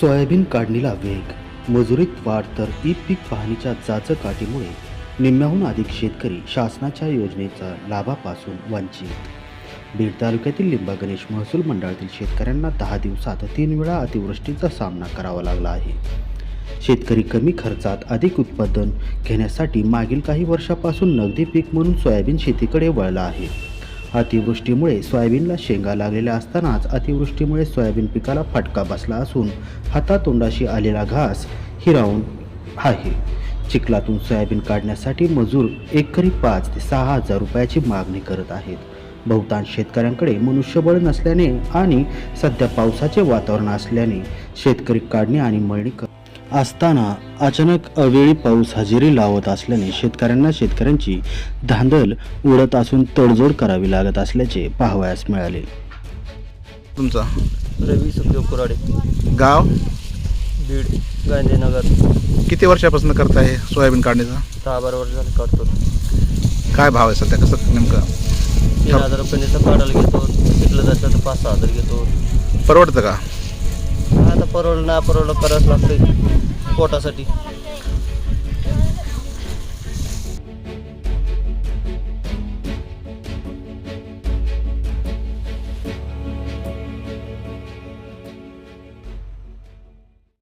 Soybean काढणीला वेग. मजुरीत वाढ तर ई पीक पाहणीच्या जाचकाटीमुळे निम्म्याहून अधिक शेतकरी शासनाच्या योजनेचा लाभापासून वंचित. बीड तालुक्यातील लिंबा गणेश महसूल मंडळातील शेतकऱ्यांना दहा दिवसात तीन वेळा अतिवृष्टीचा सामना करावा लागला आहे. शेतकरी कमी खर्चात अधिक उत्पादन घेण्यासाठी मागील काही वर्षापासून नगदी पीक म्हणून सोयाबीन शेतीकडे वळला आहे. अतिवृष्टीमुळे सोयाबीनला शेंगा लागलेल्या असतानाच अतिवृष्टीमुळे सोयाबीन पिकाला फटका बसला असून हातातोंडाशी आलेला घास हिरावून आहे. चिखलातून सोयाबीन काढण्यासाठी मजूर एकरी पाच ते सहा हजार रुपयाची मागणी करत आहेत. बहुतांश शेतकऱ्यांकडे मनुष्यबळ नसल्याने आणि सध्या पावसाचे वातावरण असल्याने शेतकरी काढणे आणि मळणी कर असताना अचानक अवेळी पाऊस हजेरी लावत असल्याने शेतकऱ्यांना शेतकऱ्यांची धांदल उडत असून तडजोड करावी लागत असल्याचे पाहावयास मिळाले. तुमचा? रवी सुखदेव कुराडे. गाव? बीड गांधीनगर. किती वर्षापासून करताय सोयाबीन काढणीचा? दहा बारा वर्ष झाले काढतो. काय भाव आहे सध्या? कसं नेमकं? तीन हजार रुपये तर काढायला घेतो. तिथलं जायचं तर पाच सहा हजार घेतो. परवडतं का? परवडलं ना परवडलं करावंच लागतंय पोटासाठी.